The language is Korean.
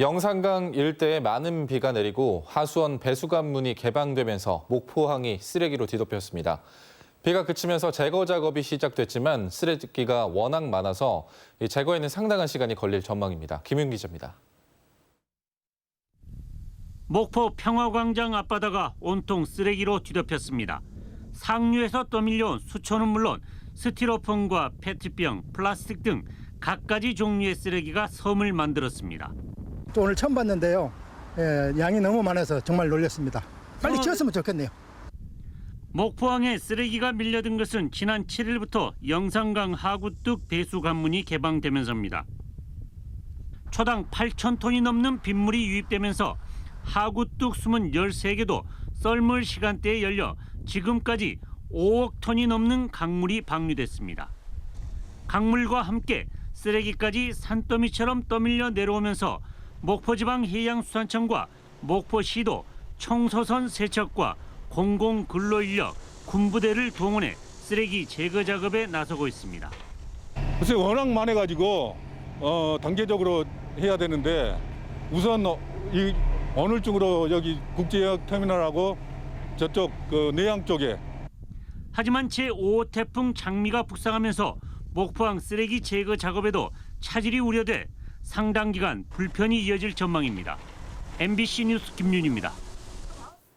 영산강 일대에 많은 비가 내리고 하수원 배수관문이 개방되면서 목포항이 쓰레기로 뒤덮였습니다. 비가 그치면서 제거 작업이 시작됐지만 쓰레기가 워낙 많아서 이 제거에는 상당한 시간이 걸릴 전망입니다. 김윤 기자입니다. 목포 평화광장 앞바다가 온통 쓰레기로 뒤덮였습니다. 상류에서 떠밀려온 수초는 물론 스티로폼과 페트병, 플라스틱 등 갖가지 종류의 쓰레기가 섬을 만들었습니다. 또 오늘 처음 봤는데요. 예, 양이 너무 많아서 정말 놀랐습니다. 빨리 어, 지었으면 좋겠네요. 목포항에 쓰레기가 밀려든 것은 지난 7일부터 영산강 하구뚝 배수 관문이 개방되면서입니다. 초당 8천 톤이 넘는 빗물이 유입되면서 하구뚝 숨은 13개도 썰물 시간대에 열려 지금까지 5억 톤이 넘는 강물이 방류됐습니다. 강물과 함께 쓰레기까지 산더미처럼 떠밀려 내려오면서 목포지방 해양수산청과 목포시도 청소선 세척과 공공근로인력, 군부대를 동원해 쓰레기 제거 작업에 나서고 있습니다. 글쎄 워낙 많아가지고 어, 단계적으로 해야 되는데 우선 어, 이 오늘 중으로 여기 국제역 터미널하고 저쪽 그 내양 쪽에 하지만 제5호 태풍 장미가 북상하면서 목포항 쓰레기 제거 작업에도 차질이 우려돼 상당 기간 불편이 이어질 전망입니다. MBC 뉴스 김윤입니다.